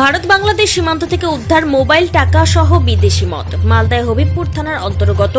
ভারত বাংলাদেশ সীমান্ত থেকে উদ্ধার মোবাইল, টাকা সহ বিদেশি মদ। মালদায় হবিবপুর থানার অন্তর্গত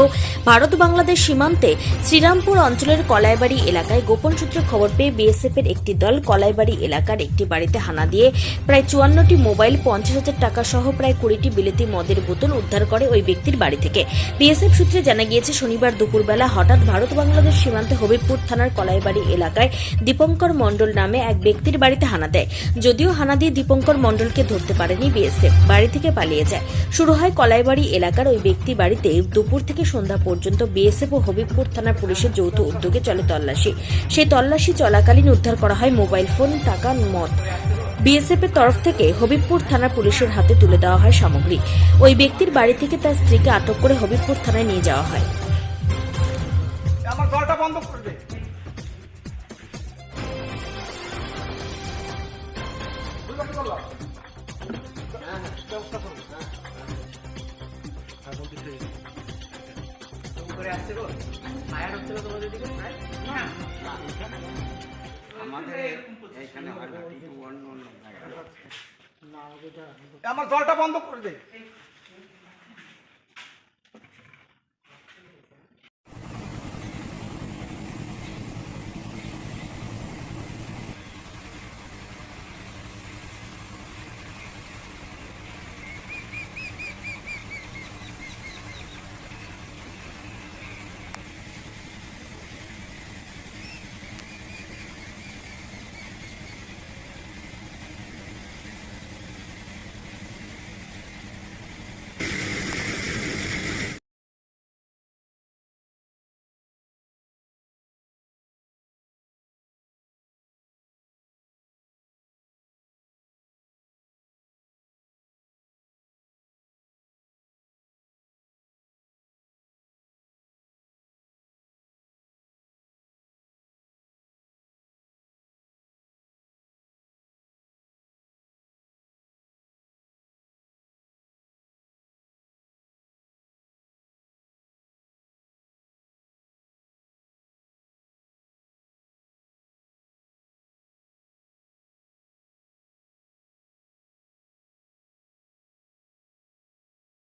ভারত বাংলাদেশ সীমান্তে শ্রীরামপুর অঞ্চলের কলাইবাড়ি এলাকায় গোপন সূত্রে খবর পেয়ে বিএসএফ এর একটি দল কলাইবাড়ি এলাকার একটি বাড়িতে হানা দিয়ে প্রায় চুয়ান্নটি মোবাইল, পঞ্চাশ হাজার টাকা সহ প্রায় কুড়িটি বিলেতি মদের বোতল উদ্ধার করে ওই ব্যক্তির বাড়ি থেকে। বিএসএফ সূত্রে জানা গিয়েছে, শনিবার দুপুরবেলা হঠাৎ ভারত বাংলাদেশ সীমান্তে হবিবপুর থানার কলাইবাড়ি এলাকায় দীপঙ্কর মণ্ডল নামে এক ব্যক্তির বাড়িতে হানা দেয়। যদিও হানা দিয়ে দীপঙ্কর মণ্ডলকে ধরতে পারেনি বিএসএফ। বাড়ি থেকে পালিয়ে যায়। শুরু হয় কলাইবাড়ি এলাকার ওই ব্যক্তি বাড়িতে দুপুর থেকে সন্ধ্যা পর্যন্ত বিএসএফ ও হবিবপুর থানার পুলিশের যৌথ উদ্যোগে চলে তল্লাশি। সেই তল্লাশি চলাকালীন উদ্ধার করা হয় মোবাইল ফোন, টাকা, মদ। বিএসএফ এর তরফ থেকে হবিবপুর থানা পুলিশের হাতে তুলে দেওয়া হয় সামগ্রী। ওই ব্যক্তির বাড়ি থেকে তার স্ত্রীকে আটক করে হবিবপুর থানায় নিয়ে যাওয়া হয়। আমার বন্ধ করো। আমাদের হয় না কিন্তু অন্য অন্য জায়গায়। আমার জলটা বন্ধ করে দে।